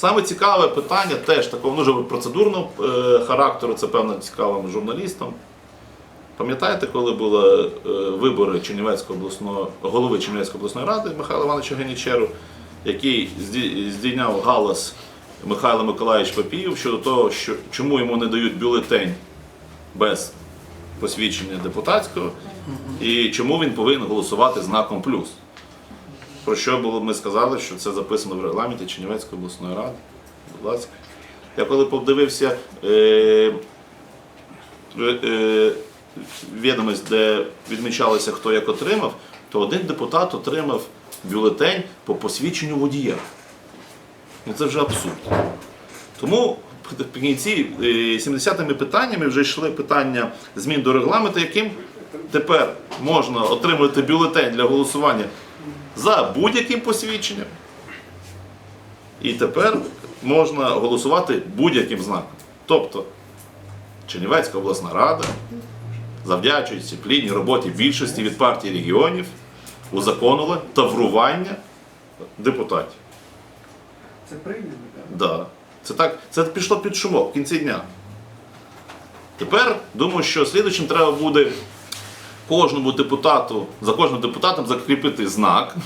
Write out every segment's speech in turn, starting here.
Саме цікаве питання теж такого ну, вже процедурного е, характеру, це певно цікавим журналістам. Пам'ятаєте, коли були е, вибори Чернівецької обласної голови Чернівецької обласної ради Михайла Івановича Генічеру, який здійняв галас Михайло Миколаївич Папіїв щодо того, що чому йому не дають бюлетень без посвідчення депутатського, і чому він повинен голосувати знаком плюс. Про що було ми сказали, що це записано в регламенті Чернівецької обласної ради. Будь ласка. Я коли подивився е, е, відомість, де відмічалося, хто як отримав, то один депутат отримав бюлетень по посвідченню водія. Ну це вже абсурд. Тому в кінці е, 70-ми питаннями вже йшли питання змін до регламенту, яким тепер можна отримати бюлетень для голосування за будь-яким посвідченням. І тепер можна голосувати будь-яким знаком. Тобто Чернівецька обласна рада, завдячуючи плідній роботі більшості від партії регіонів, узаконила таврування депутатів. Це прийнято, так? Да. Це так, це пішло під шумок в кінці дня. Тепер думаю, що слідуючим треба буде кожному депутату, за кожним депутатом закріпити знак.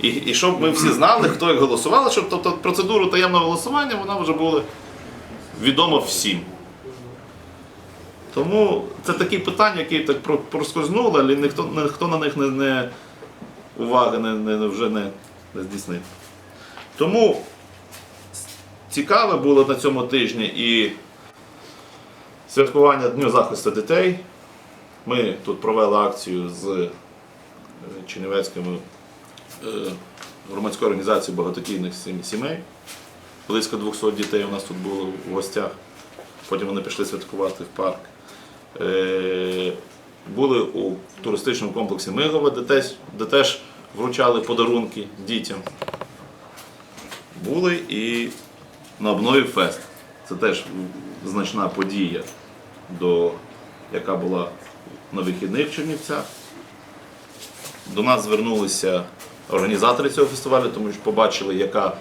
І, і щоб ми всі знали, хто як голосував, щоб тобто, процедуру таємного голосування вона вже була відома всім. Тому це такі питання, які так проскользнули, але ніхто, ніхто на них не, не уваги не, не, вже не, не здійснив. Тому цікаве було на цьому тижні і святкування Дню захисту дітей. Ми тут провели акцію з е, Чернівецькими е, громадської організації сімей. Близько 200 дітей у нас тут було в гостях. Потім вони пішли святкувати в парк. Е, Були у туристичному комплексі теж, де теж вручали подарунки дітям. Були і на обнові фест. Це теж значна подія, до, яка була на вихідних в Чернівцях. До нас звернулися організатори цього фестивалю, тому що побачили, яка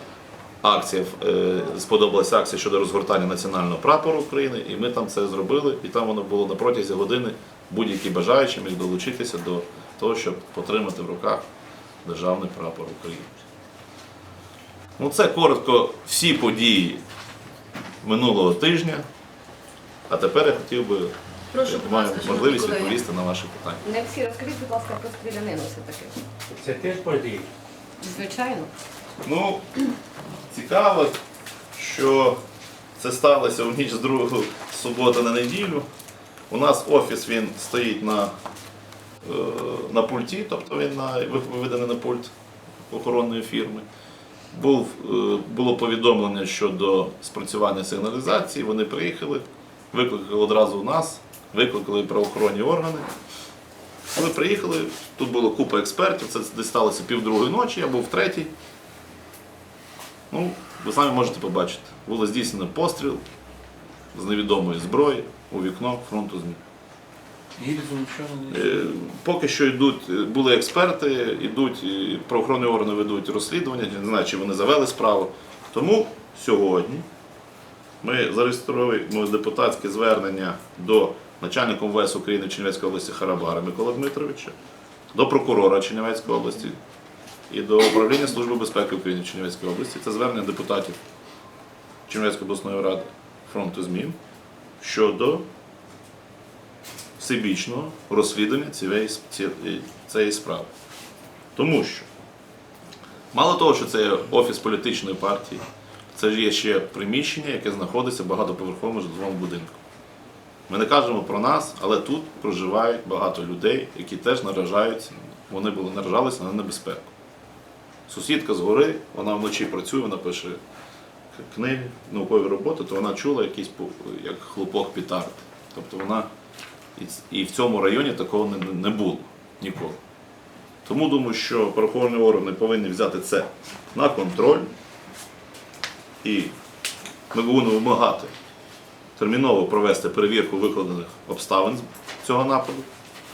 акція е, сподобалася акція щодо розгортання національного прапору України, і ми там це зробили, і там воно було на протязі години будь-які бажаючі міг долучитися до того, щоб потримати в руках державний прапор України. Ну, це коротко всі події минулого тижня. А тепер я хотів би Прошу, будь маю ласка, можливість колеги. відповісти на ваші питання. Не всі розкажіть, будь ласка, про стрілянину все-таки. Це теж події. Звичайно. Ну, цікаво, що це сталося у ніч з 2 суботи на неділю. У нас офіс він стоїть на, е, на пульті, тобто він на, виведений на пульт охоронної фірми. Був, е, було повідомлення щодо спрацювання сигналізації, вони приїхали, викликали одразу у нас, викликали правоохоронні органи. Коли приїхали, тут було купа експертів, це десь сталося півдругої ночі, я був в третій. Ну, ви самі можете побачити. Було здійснено постріл з невідомої зброї у вікно фронту ЗМІ. Е, Поки що йдуть, е, були експерти, йдуть, правоохоронні органи ведуть розслідування, не знаю, чи вони завели справу. Тому сьогодні ми зареєструємо депутатське звернення до начальника МВС України Чернівецької області Харабара Микола Дмитровича, до прокурора Чернівецької області і до управління Служби безпеки України Чернівецької області. Це звернення депутатів Чернівецької обласної ради фронту змін щодо всебічного розслідування цієї, цієї справи. Тому що мало того, що це є офіс політичної партії, це ж є ще приміщення, яке знаходиться в багатоповерховому житловому будинку. Ми не кажемо про нас, але тут проживають багато людей, які теж наражаються, вони були наражалися на небезпеку. Сусідка згори, вона вночі працює, вона пише книги, наукові роботи, то вона чула якийсь як хлопок пітард. Тобто вона і в цьому районі такого не було ніколи. Тому думаю, що правоохоронні органи повинні взяти це на контроль і ми повинні вимагати терміново провести перевірку викладених обставин цього нападу,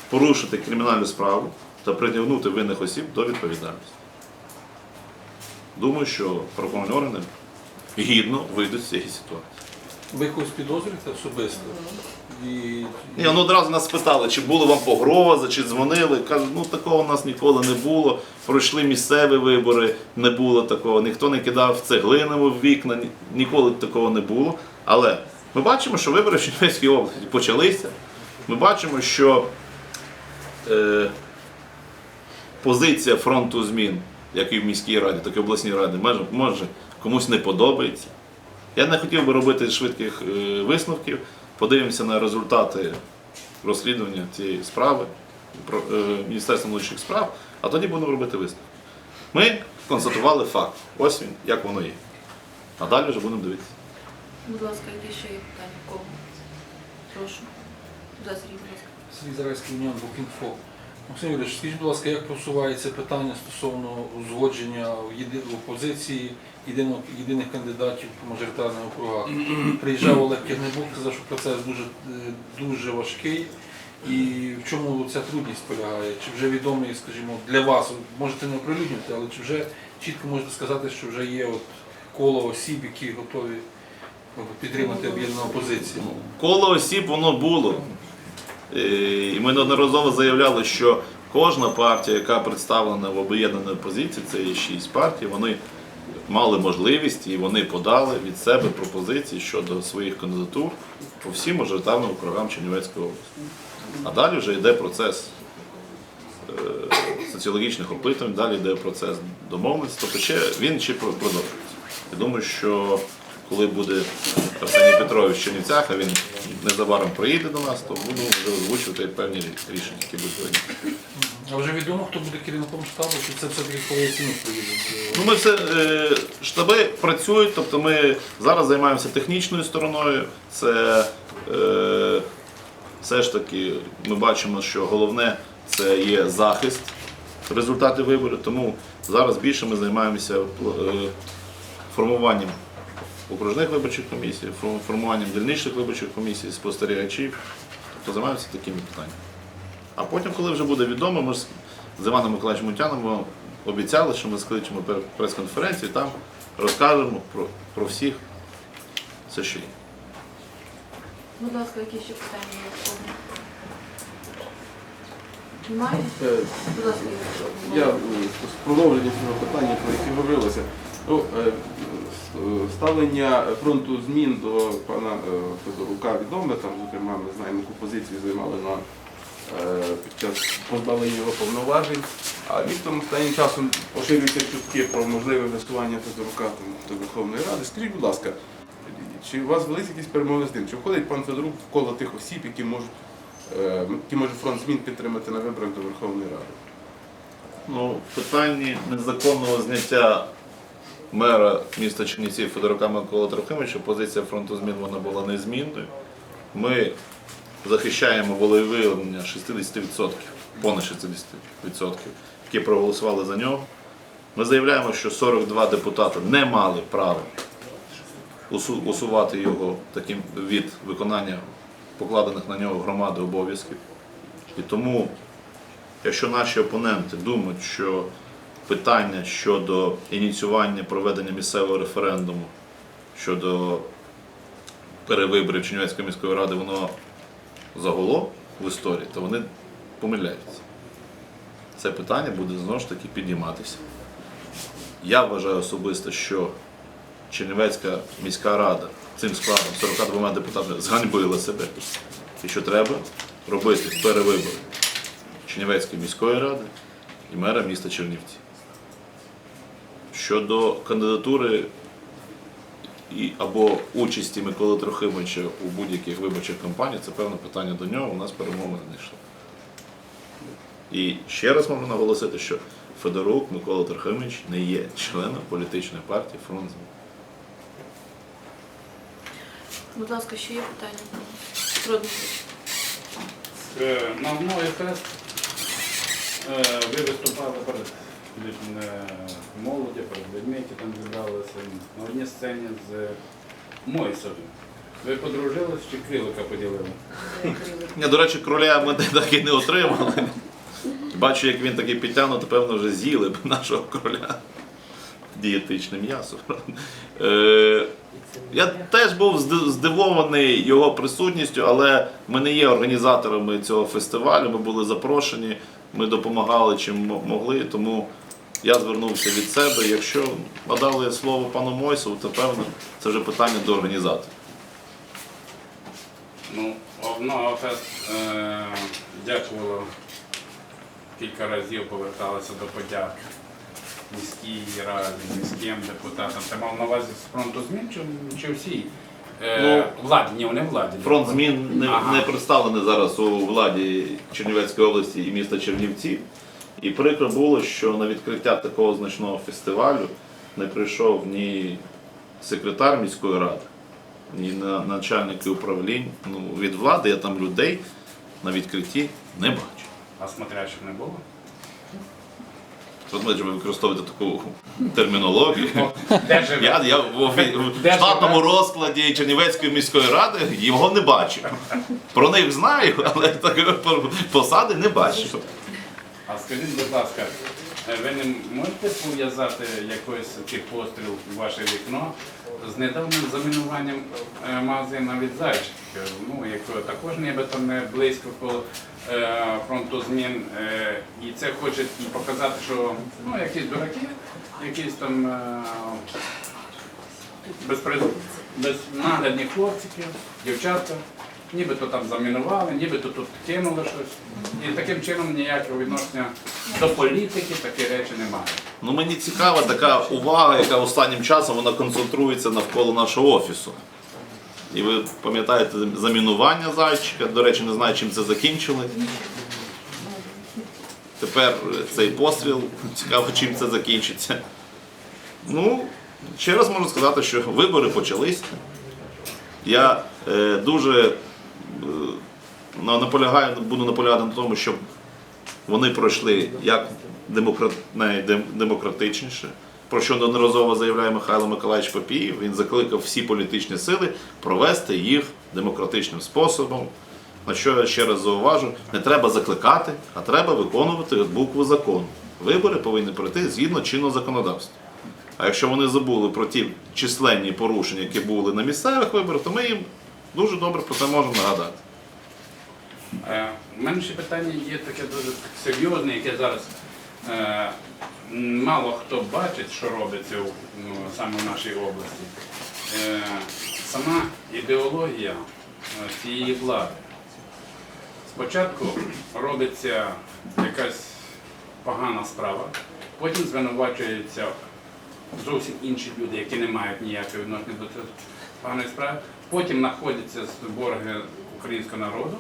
порушити кримінальну справу та притягнути винних осіб до відповідальності. думаю, що правоохоронні органи гідно вийдуть з цієї ситуації. Ви когось підозрюєте особисто? І... Ні, ну одразу нас спитали, чи були вам погрози, чи дзвонили. Кажуть, ну такого у нас ніколи не було. Пройшли місцеві вибори, не було такого. Ніхто не кидав цеглинами в вікна, ніколи такого не було. Але ми бачимо, що вибори в Чернівецькій області почалися. Ми бачимо, що е, позиція фронту змін, як і в міській раді, так і в обласній раді, може, може комусь не подобається. Я не хотів би робити швидких е, висновків. Подивимося на результати розслідування цієї справи про е, Міністерства внутрішніх справ, а тоді будемо робити висновки. Ми констатували факт. Ось він, як воно є. А далі вже будемо дивитися. Будь ласка, які ще є питання? Кого? Прошу. Будь ласка. Сергій Зарайський Уніон Букінфо. Максим Юрійович, скажіть, будь ласка, як просувається питання стосовно узгодження в опозиції єдино- єдиних кандидатів по мажоритарних округах? Приїжджав Олег Кірнебук, сказав, що процес дуже, е, дуже важкий. І в чому ця трудність полягає? Чи вже відомий, скажімо, для вас, можете не оприлюднювати, але чи вже чітко можете сказати, що вже є от коло осіб, які готові підтримати об'єднану опозицію? Коло осіб воно було. Е, І ми неодноразово заявляли, що кожна партія, яка представлена в об'єднаній позиції, це є шість партій, вони мали можливість і вони подали від себе пропозиції щодо своїх кандидатур по всім мажоритарним округам Чернівецької області. А далі вже йде процес е, соціологічних опитувань, далі йде процес домовленості. Тобто ще він ще продовжується. Я думаю, що коли буде Арсеній Петрович в Чернівцях, а він незабаром приїде до нас, то буду вже озвучувати певні рішення, які будуть прийняті. А вже відомо, хто буде керівником штабу, чи це все-таки поїде? Ну, ми все е, штаби працюють, тобто ми зараз займаємося технічною стороною. Це е, все ж таки ми бачимо, що головне це є захист результатів виборів. Тому зараз більше ми займаємося е, формуванням окружних виборчих комісій, формуванням дільничних виборчих комісій, спостерігачів. Тобто займаємося такими питаннями. А потім, коли вже буде відомо, ми ж з Іваном Миколаївичем Мутяном обіцяли, що ми скличемо прес-конференцію, там розкажемо про, про всіх все, що є. Будь ласка, які ще питання є? В? Немає? Е, Будь ласка, Я е, з продовження цього питання, про яке говорилося. Ну, е, ставлення фронту змін до пана е, Федорука відоме, там, зокрема, ми знаємо, яку позицію займали на, е, під час позбавлення його повноважень. А літом останнім часом поширюються чутки про можливе висування Федорука до Верховної Ради. Скажіть, будь ласка, чи у вас велись якісь перемови з тим? Чи входить пан Федорук в коло тих осіб, які можуть, е, які може фронт змін підтримати на виборах до Верховної Ради? Ну, в питанні незаконного зняття мера міста Чернівців Федорука Микола Трохимовича позиція фронту змін вона була незмінною. Ми захищаємо волевиявлення 60%, понад 60%, які проголосували за нього. Ми заявляємо, що 42 депутати не мали права усувати його таким від виконання покладених на нього громади обов'язків. І тому Якщо наші опоненти думають, що питання щодо ініціювання проведення місцевого референдуму щодо перевиборів Чернівецької міської ради, воно загуло в історії, то вони помиляються. Це питання буде знову ж таки підніматися. Я вважаю особисто, що Чернівецька міська рада цим складом 42 депутатами зганьбила себе і що треба робити перевибори Чернівецької міської ради і мера міста Чернівці. Щодо кандидатури і, або участі Миколи Трохимовича у будь-яких виборчих кампаніях, це певне питання до нього, у нас перемовини не йшли. І ще раз можу наголосити, що Федорук Микола Трохимович не є членом політичної партії Фронт змін. Будь ласка, ще є питання? Е, На мною хрест е, ви виступали перед молоді, перед людьми, які там зібралися на одній сцені з Мойсовим. Ви подружились чи крилика поділили? Ні, до речі, кроля ми так і не отримали. Бачу, як він такий підтягнутий, певно, вже з'їли б нашого кроля. дієтичне м'ясо. Е, я теж був здивований його присутністю, але ми не є організаторами цього фестивалю. Ми були запрошені, ми допомагали чим могли. Тому я звернувся від себе. Якщо надали слово пану Мойсову, то певно це вже питання до організаторів. Ну, одного фест е, дякувало кілька разів поверталося до подяк міській раді, міським депутатам. Ти мав на увазі з фронту змін чи, чи всі? Е, владі, ні, вони владі. Фронт змін не, Ага. не представлений зараз у владі Чернівецької області і міста Чернівці. І прикро було, що на відкриття такого значного фестивалю не прийшов ні секретар міської ради, ні на- начальники управлінь. Ну, від влади я там людей на відкритті не бачу. А смотрящих не було? Розумієте, ви використовуєте таку термінологію. Я, я в, в штатному розкладі Чернівецької міської ради його не бачив. Про них знаю, але такої посади не бачив. А скажіть, будь ласка, е, ви не можете пов'язати якийсь цей постріл в ваше вікно з недавнім замінуванням е, магазину від Зайчик, ну, якого також нібито не близько коло е, фронту змін. е, І це хочуть показати, що ну, якісь дураки, якісь там е, безприз... безнаглядні хлопчики, дівчатка, нібито там замінували, нібито тут кинули щось. І таким чином ніякого відношення до політики такі речі немає. Ну мені цікава така увага, яка останнім часом вона концентрується навколо нашого офісу. І ви пам'ятаєте замінування зайчика, до речі, не знаю, чим це закінчили. Тепер цей постріл, цікаво, чим це закінчиться. Ну, ще раз можу сказати, що вибори почались. Я е, дуже е, наполягаю, буду наполягати на тому, щоб вони пройшли як демократ, найдемократичніше, про що неодноразово заявляє Михайло Миколаївич Папіїв. Він закликав всі політичні сили провести їх демократичним способом. На що я ще раз зауважу, не треба закликати, а треба виконувати букву закону. Вибори повинні пройти згідно чинного законодавства. А якщо вони забули про ті численні порушення, які були на місцевих виборах, то ми їм дуже добре про це можемо нагадати. Е, У мене ще питання є таке дуже серйозне, яке зараз е, мало хто бачить, що робиться ну, саме в нашій області. Е, сама ідеологія е, цієї влади. Спочатку робиться якась погана справа, потім звинувачуються зовсім інші люди, які не мають ніякого відношення до цієї поганої справи. Потім знаходяться з борги українського народу,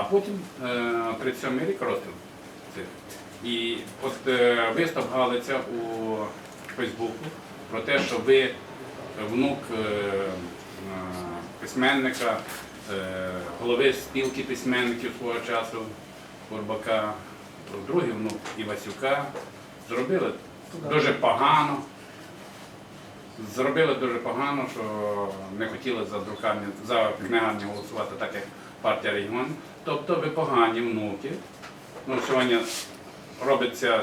а потім е, 37-й рік розстріл. І от е, вистав Галиця у Фейсбуку про те, що ви внук е, е, письменника, голови спілки письменників свого часу Бурбака, другий внук Івасюка. Зробили дуже погано. Зробили дуже погано, що не хотіли за друкарні, за книгарні голосувати так, як партія регіон. Тобто ви погані внуки. Ну, сьогодні робиться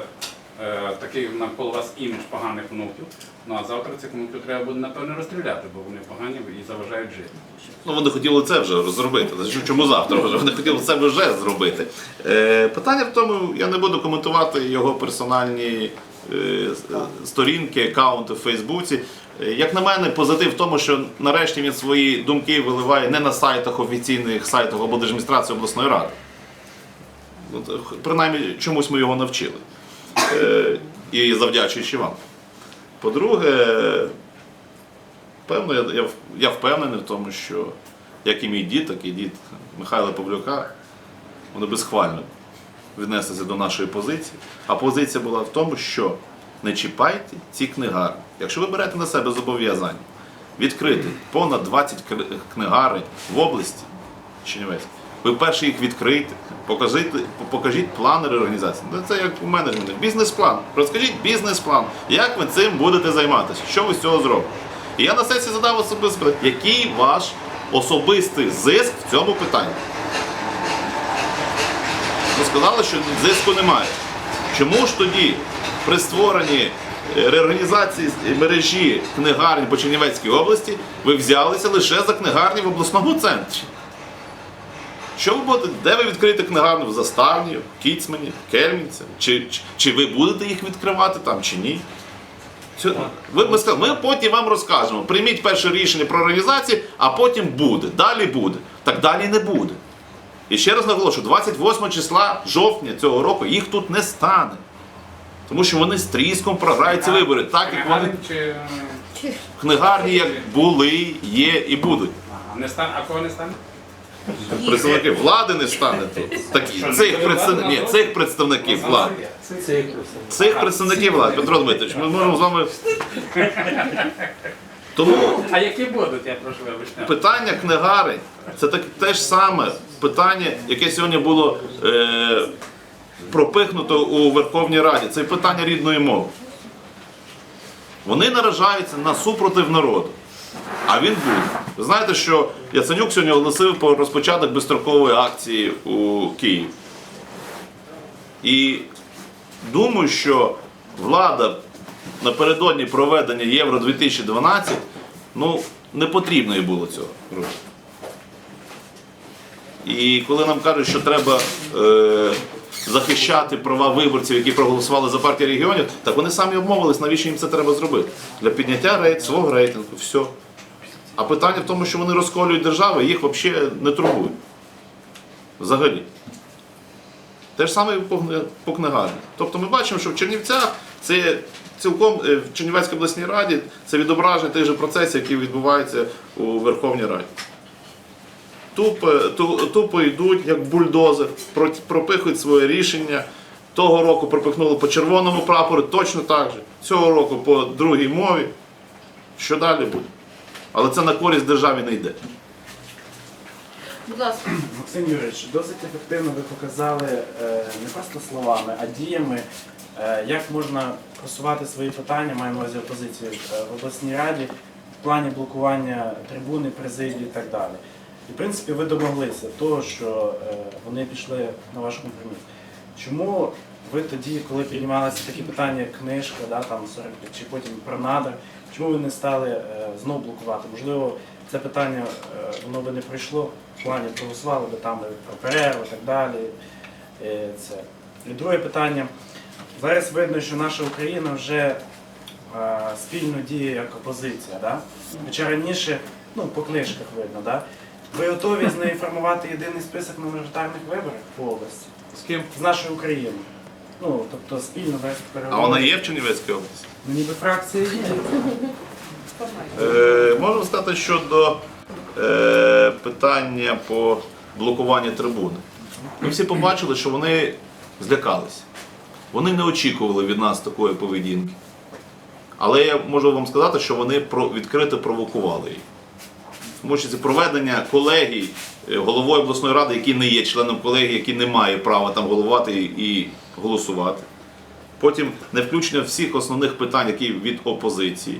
е, такий навколо вас імідж поганих внуків. Ну а завтра цих внуків треба буде напевно розстріляти, бо вони погані і заважають жити. Ну, вони хотіли це вже зробити. Чому завтра? вже? Вони хотіли це вже зробити. Е, питання в тому, я не буду коментувати його персональні е, сторінки, аккаунти в Фейсбуці. Як на мене, позитив в тому, що нарешті він свої думки виливає не на сайтах офіційних сайтах облдержадміністрації обласної ради. Принаймні, чомусь ми його навчили. Е, і завдячуючи вам. По-друге, Певно, я, я, я впевнений в тому, що як і мій дід, так і дід Михайла Павлюка, вони безхвально віднеслися до нашої позиції. А позиція була в тому, що не чіпайте ці книгарні. Якщо ви берете на себе зобов'язання відкрити понад 20 кри- книгарень в області Чернівецькій, ви перші їх відкрийте, покажіть, покажіть плани реорганізації. Ну, Це як у менеджменті. Бізнес-план. Розкажіть бізнес-план, як ви цим будете займатися, що ви з цього зробите. І я на сесії задав особисто питання, який ваш особистий зиск в цьому питанні? Ви сказали, що зиску немає. Чому ж тоді при створенні е, реорганізації мережі книгарень по Чернівецькій області ви взялися лише за книгарні в обласному центрі. Що ви будете, де ви відкриєте книгарню в Заставні, в Кіцмані, в Кельмінці? Чи, чи, чи ви будете їх відкривати там, чи ні? Цю- Ви, ми, сказали, ми потім вам розкажемо. Прийміть перше рішення про організацію, а потім буде. Далі буде. Так далі не буде. І ще раз наголошую, 28 числа жовтня цього року їх тут не стане. Тому що вони з тріском програють ці вибори, так як вони Чи... книгарні як були, є і будуть. Ага, не стане, а кого не стане? Представники влади не стане тут. Так, цих, представ... Ні, цих представників влади. Цих представників влади, Петро Дмитрович, ми можемо з вами. Тому А які будуть, я прошу вибачте. питання книгарень це так, те ж саме питання, яке сьогодні було е, пропихнуто у Верховній Раді. Це питання рідної мови. Вони наражаються на супротив народу. А він буде. Ви знаєте, що Яценюк сьогодні оголосив про розпочаток безстрокової акції у Києві. І думаю, що влада напередодні проведення Євро 2012 ну, не потрібно їй було цього. І коли нам кажуть, що треба е, захищати права виборців, які проголосували за партію регіонів, так вони самі обмовились, навіщо їм це треба зробити? Для підняття рейт, свого рейтингу, все. А питання в тому, що вони розколюють державу, їх взагалі не турбують. Взагалі. Те ж саме і по, книгарні. Тобто ми бачимо, що в Чернівцях це цілком е, в Чернівецькій обласній раді це відображення тих же процесів, які відбуваються у Верховній Раді. Тупо, тупо йдуть, як бульдозер, про- пропихують своє рішення. Того року пропихнули по червоному прапору, точно так же. Цього року по другій мові. Що далі буде? Але це на користь державі не йде. Будь ласка. Максим Юрійович, досить ефективно ви показали е, не просто словами, а діями, е, як можна просувати свої питання, маю на увазі опозицію е, в обласній раді в плані блокування трибуни, президії і так далі. І в принципі ви домоглися того, що е, вони пішли на ваш компроміс. Чому ви тоді, коли піднімалися такі питання, як книжка, да, там 40, чи потім про надр, чому ви не стали е, знов блокувати? Можливо, це питання е, воно би не пройшло в плані проголосували би там про перерву і так далі. Це. І друге питання. Зараз видно, що наша Україна вже спільно діє як опозиція. Да? Хоча раніше, ну, по книжках видно, да? Ви готові з нею формувати єдиний список на мажоритарних виборах по області? З ким? З нашою Україною. Ну, тобто спільно вести А переговори. вона є в Чернівецькій області? Ну, ніби фракція є. Е, можемо сказати щодо е, питання по блокуванню трибуни. Ми всі побачили, що вони злякалися. Вони не очікували від нас такої поведінки. Але я можу вам сказати, що вони про- відкрито провокували її. Тому що це проведення колегій е, головою обласної ради, який не є членом колегії, який не має права там головувати і голосувати. Потім не включення всіх основних питань, які від опозиції.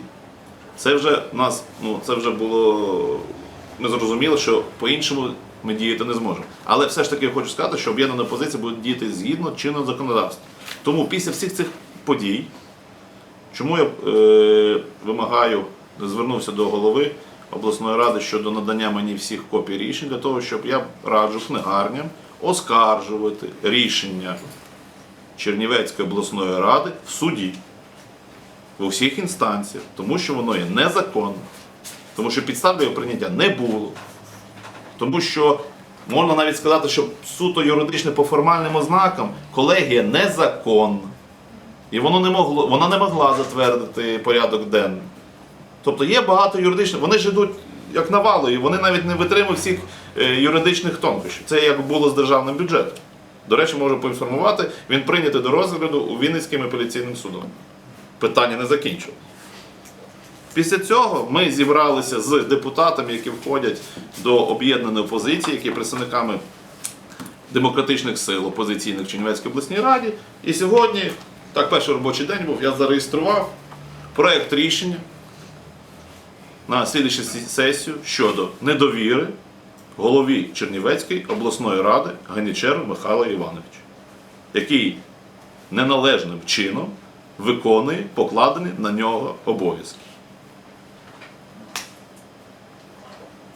Це вже нас, ну це вже було. Ми зрозуміли, що по-іншому ми діяти не зможемо. Але все ж таки я хочу сказати, що об'єднана позиція буде діяти згідно чинного законодавства. Тому після всіх цих подій, чому я е, вимагаю, звернувся до голови обласної ради щодо надання мені всіх копій рішень, для того, щоб я раджу книгарням оскаржувати рішення Чернівецької обласної ради в суді в усіх інстанціях, тому що воно є незаконне, тому що підстав для його прийняття не було. Тому що можна навіть сказати, що суто юридично по формальним ознакам колегія незаконна. І воно не могло, вона не могла затвердити порядок денний. Тобто є багато юридичних, вони ж йдуть як навалою, вони навіть не витримують всіх е, юридичних тонкощів. Це як було з державним бюджетом. До речі, можу поінформувати, він прийнятий до розгляду у Вінницьким апеляційним судом питання не закінчили. Після цього ми зібралися з депутатами, які входять до об'єднаної опозиції, які представниками демократичних сил опозиційних в Чернівецькій обласній раді. І сьогодні, так, перший робочий день був, я зареєстрував проєкт рішення на слідчу сесію щодо недовіри голові Чернівецької обласної ради Ганічеру Михайла Івановича, який неналежним чином виконує покладені на нього обов'язки.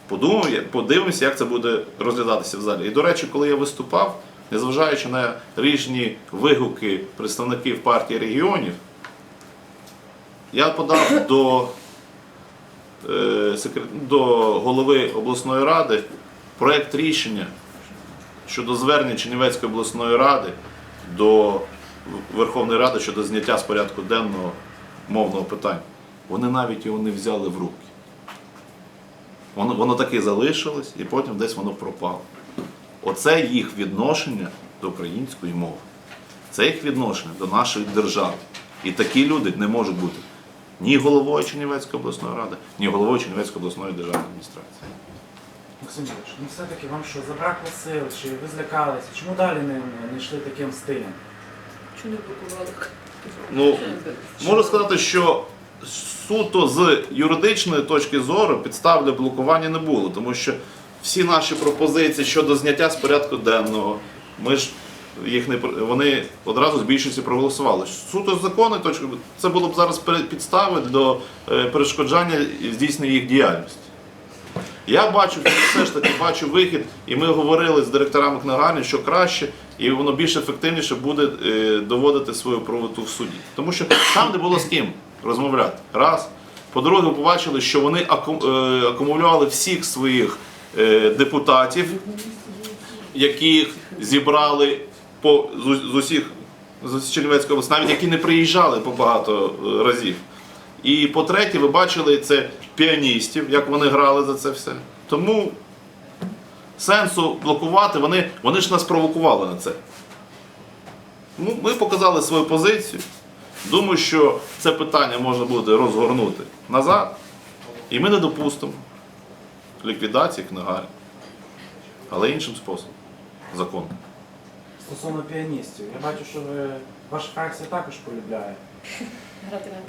Подумав, подивимося, як це буде розглядатися в залі. І, до речі, коли я виступав, незважаючи на різні вигуки представників партії регіонів, я подав до, до голови обласної ради проєкт рішення щодо звернення Чернівецької обласної ради до Верховної Ради щодо зняття з порядку денного мовного питання. Вони навіть його не взяли в руки. Воно, воно таки залишилось і потім десь воно пропало. Оце їх відношення до української мови. Це їх відношення до нашої держави. І такі люди не можуть бути ні головою Чернівецької обласної ради, ні головою Чернівецької обласної державної адміністрації. Максим Юрійович, ну все-таки вам що, забракло сил, чи ви злякалися? Чому далі не, не йшли таким стилем? Чому не блокували? Ну, можу сказати, що суто з юридичної точки зору підстав для блокування не було, тому що всі наші пропозиції щодо зняття з порядку денного, ми ж їх не вони одразу з більшості проголосували. Суто з законної це було б зараз підстави до е, перешкоджання здійснення їх діяльності. Я бачу, все ж таки бачу вихід, і ми говорили з директорами книгарні, що краще, і воно більш ефективніше буде е, доводити свою правоту в суді. Тому що там не було з ким розмовляти. Раз. По-друге, побачили, що вони е, акумулювали всіх своїх депутатів, яких зібрали по, з, усіх з Чернівецької області, навіть які не приїжджали по багато е, разів. І по-третє, ви бачили це піаністів, як вони грали за це все. Тому сенсу блокувати, вони, вони ж нас провокували на це. Ну, ми показали свою позицію. Думаю, що це питання можна буде розгорнути назад. І ми не допустимо ліквідації книгарні. Але іншим способом. Законом. Стосовно піаністів, я бачу, що ви ваша фракція також полюбляє.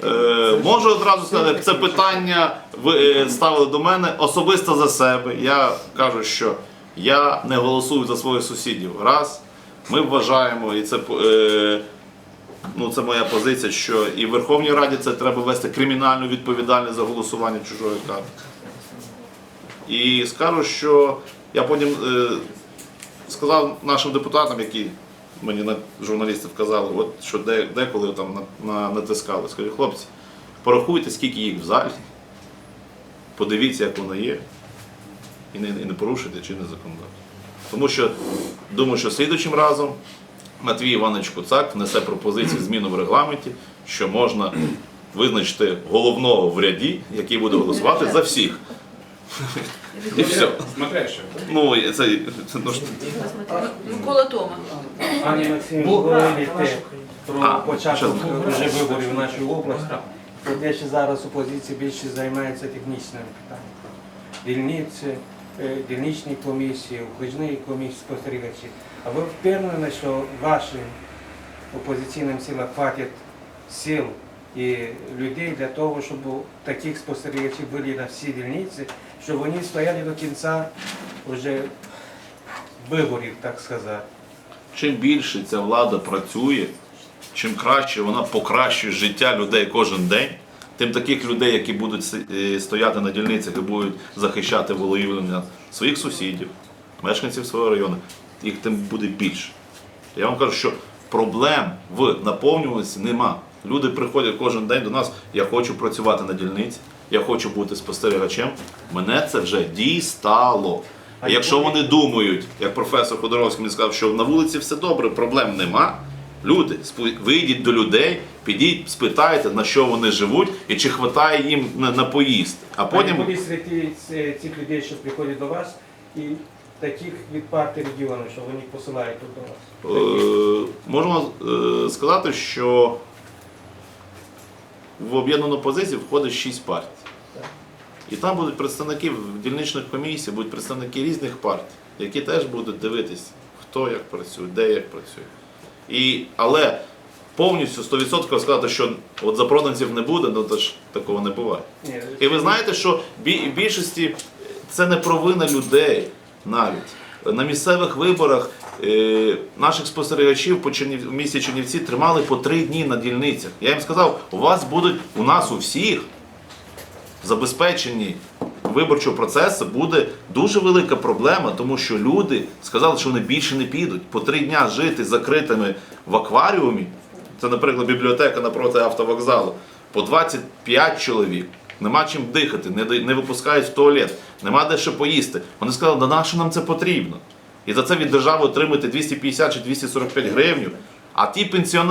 Е, можу одразу сказати, це питання ви е, ставили до мене особисто за себе. Я кажу, що я не голосую за своїх сусідів. Раз. Ми вважаємо, і це, е, ну, це моя позиція, що і в Верховній Раді це треба вести кримінальну відповідальність за голосування чужої карти. І скажу, що я потім е, сказав нашим депутатам, які мені на журналісти вказали, от що де, деколи там на, на, натискали. Скажу, хлопці, порахуйте, скільки їх в залі, подивіться, як воно є, і не, і не порушуйте чинне законодавство. Тому що думаю, що слідучим разом Матвій Іванович Куцак внесе пропозицію зміну в регламенті, що можна визначити головного в ряді, який буде голосувати за всіх. І все. Смотря що. Ну, це, це ну, ж- Микола Тома. Пане Максим, Бу- говорите ваша про А, початок що? вже виборів в нашій області. Те, що зараз опозиція більше займається технічними питаннями. Дільниці, е, дільничні комісії, окружні комісії спостерігачі. А ви впевнені, що вашим опозиційним силам хватить сил і людей для того, щоб таких спостерігачів були на всі дільниці, щоб вони стояли до кінця вже виборів, так сказати. чим більше ця влада працює, чим краще вона покращує життя людей кожен день, тим таких людей, які будуть е, стояти на дільницях і будуть захищати волевиявлення своїх сусідів, мешканців свого району, їх тим буде більше. Я вам кажу, що проблем в наповнюваності нема. Люди приходять кожен день до нас, я хочу працювати на дільниці, я хочу бути спостерігачем. Мене це вже дістало. А якщо вони думають, як професор Ходоровський мені сказав, що на вулиці все добре, проблем нема. Люди, вийдіть до людей, підіть, спитайте, на що вони живуть і чи вистачає їм на, на поїсти. А потім Потім... серед цих людей, що приходять до вас, і таких від партії регіону, що вони посилають тут до вас. Е, Можемо е, сказати, що в об'єднану позицію входить шість партій. І там будуть представники в дільничних комісій, будуть представники різних партій, які теж будуть дивитись, хто як працює, де як працює. І, але повністю 100% сказати, що от запроданців не буде, ну то ж такого не буває. І ви знаєте, що бі- більшості це не провина людей навіть. На місцевих виборах наших спостерігачів по Чернів... в місті Чернівці тримали по три дні на дільницях. Я їм сказав, у вас будуть, у нас у всіх в забезпеченні виборчого процесу буде дуже велика проблема, тому що люди сказали, що вони більше не підуть. По три дня жити закритими в акваріумі. Це, наприклад, бібліотека напроти автовокзалу. По 25 чоловік. Нема чим дихати, не, не випускають в туалет, нема де що поїсти. Вони сказали, да на що нам це потрібно? І за це від держави отримати 250 чи 245 гривень. А ті пенсіонери.